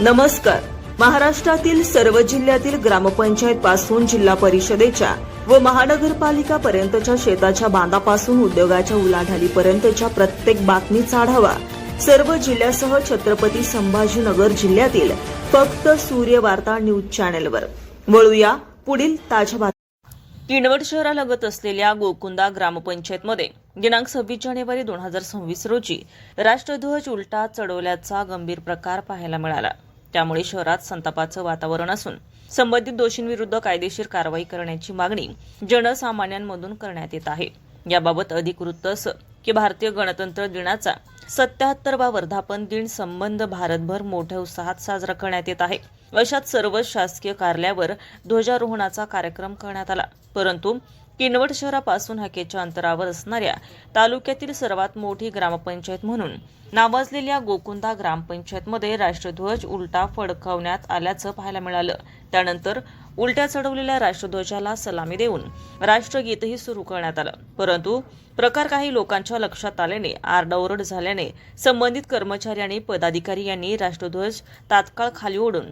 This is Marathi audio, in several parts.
नमस्कार. महाराष्ट्रातील सर्व जिल्ह्यातील ग्रामपंचायत पासून जिल्हा परिषदेच्या व महानगरपालिका पर्यंतच्या शेताच्या बांधापासून उद्योगाच्या उलाढालीपर्यंतच्या प्रत्येक बातमीचा आढावा सर्व जिल्ह्यासह छत्रपती संभाजीनगर जिल्ह्यातील फक्त सूर्य वार्ता न्यूज चॅनेलवर. वळूया पुढील ताज्या बातम्या. किनवट शहरालगत असलेल्या गोकुंदा ग्रामपंचायतमध्ये दिनांक सव्वीस जानेवारी दोन हजार सव्वीस रोजी राष्ट्रध्वज उलटा चढवल्याचा गंभीर प्रकार पाहायला मिळाला. त्यामुळे शहरात संतापाचं वातावरण असून संबंधित दोषींविरुद्ध कायदेशीर कारवाई करण्याची मागणी जनसामान्यांमधून करण्यात येत आहे. याबाबत अधिक वृत्त असं की भारतीय गणतंत्र दिनाचा सत्याहत्तरवा वर्धापन दिन संबंध भारतभर मोठ्या उत्साहात साजरा करण्यात येत आहे. अशात सर्व शासकीय कार्यालयावर ध्वजारोहणाचा कार्यक्रम करण्यात आला. परंतु किनवट शहरापासून हाकेच्या अंतरावर असणाऱ्या तालुक्यातील सर्वात मोठी ग्रामपंचायत म्हणून नावाजलेल्या गोकुंदा ग्रामपंचायतमध्ये राष्ट्रध्वज उलटा फडकवण्यात आल्याचं पाहायला मिळालं. त्यानंतर उलट्या चढवलेल्या राष्ट्रध्वजाला सलामी देऊन राष्ट्रगीतही सुरू करण्यात आलं. परंतु प्रकार काही लोकांच्या लक्षात आल्याने आरडाओरड झाल्याने संबंधित कर्मचारी आणि पदाधिकारी यांनी राष्ट्रध्वज तात्काळ खाली ओढून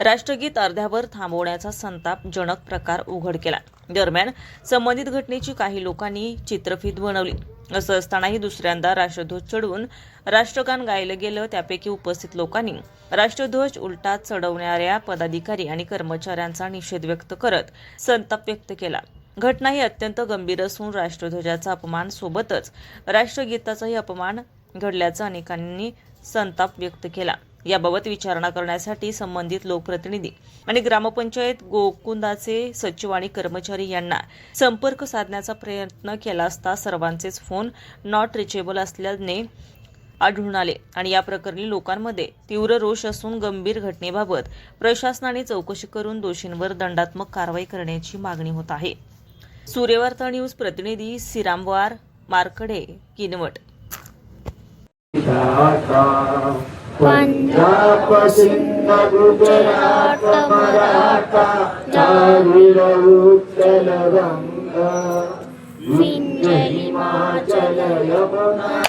राष्ट्रगीत अर्ध्यावर थांबवण्याचा संतापजनक प्रकार उघड केला. दरम्यान संबंधित घटनेची काही लोकांनी चित्रफित बनवली. असं असतानाही दुसऱ्यांदा राष्ट्रध्वज चढवून राष्ट्रगान गायलं गेलं त्यापैकी उपस्थित लोकांनी राष्ट्रध्वज उलटा चढवणाऱ्या पदाधिकारी आणि कर्मचाऱ्यांचा निषेध व्यक्त करत संताप व्यक्त केला. घटना ही अत्यंत गंभीर असून राष्ट्रध्वजाचा अपमान सोबतच राष्ट्रगीताचाही अपमान घडल्याचा अनेकांनी संताप व्यक्त केला. याबाबत विचारणा करण्यासाठी संबंधित लोकप्रतिनिधी आणि ग्रामपंचायत गोकुंदाचे सचिव आणि कर्मचारी यांना संपर्क साधण्याचा प्रयत्न केला असता सर्वांचेच फोन नॉट रिचेबल असल्याने आढळून आले आणि या प्रकरणी लोकांमध्ये तीव्र रोष असून गंभीर घटनेबाबत प्रशासनाने चौकशी करून दोषींवर दंडात्मक कारवाई करण्याची मागणी होत आहे. सूर्यवार्ता न्यूज प्रतिनिधी सिरामवार मार्कडे किनवट. पंजाब सिंध गुजरात मराठा द्राविड उत्कल गंगा विंध्य हिमाचल यमुना